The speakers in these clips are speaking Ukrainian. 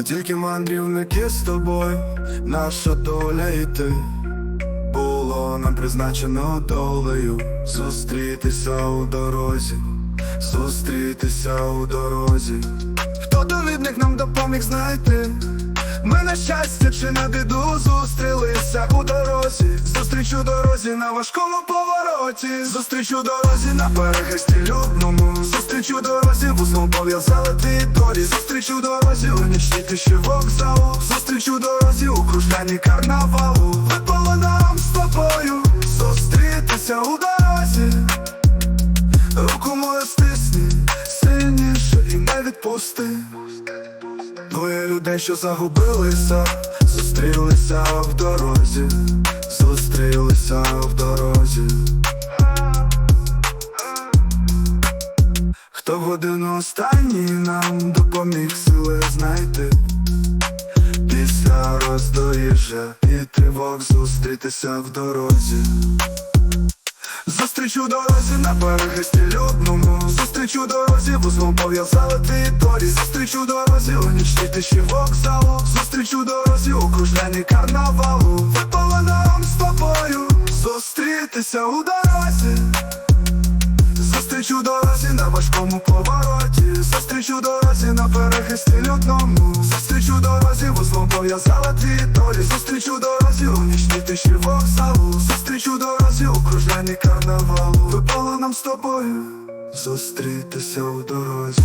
Ми тільки мандрівники з тобою, наша доля і ти було нам призначено долею зустрітися у дорозі, зустрітися у дорозі. Хто довідник нам допоміг знайти? Ми на щастя чи на біду зустрілися у дорозі, зустріч у дорозі на важкому повороті, зустріч у дорозі на перехресті людному, зустріч у дорозі вузлом пов'язали ти долі, зустріч у дорозі у нічній тиші вокзалу, зустріч у дорозі у кружлянні карнавалу, випало нам з тобою зустрітися у дорозі, руку мою стисні, сильніше і не відпусти. Двоє людей, що загубилися, зустрілися в дорозі, зустрілися в дорозі. Хто в годину останній нам допоміг сили знайти Після роздоріжжя і тривог зустрітися в дорозі. Зустріч у дорозі на перехресті людному Зустріч у дорозі вузлом пов'язали ти долі Зустріч у дорозі у нічній тиші вокзалу. Зустріч у дорозі у кружлянні карнавалу. Випало нам з тобою. Зустрітися у дорозі. Зустріч у дорозі на важкому повороті. Зустріч у дорозі на перехресті людному Зустріч у дорозі вузлом пов'язала дві долі Зустріч у дорозі у нічній тиші вокзалу. Зустріч у дорозі у карнавалу. Випало нам з тобою зустрітися у дорозі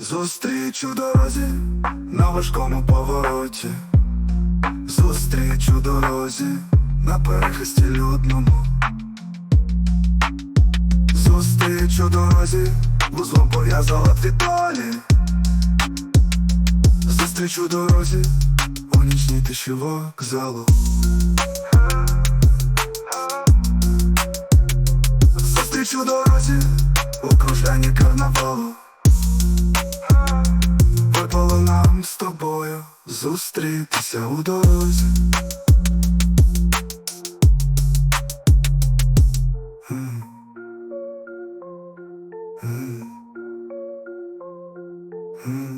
Зустріч у дорозі на важкому повороті. Зустріч у дорозі на перехресті людному. Зустріч у дорозі вузлом пов'язала дві долі. Зустріч у дорозі у нічній тиші вокзалу. Зустріч у дорозі у кружлянні карнавалу нам з тобою зустрітися у дорозі. Mm. Mm. М.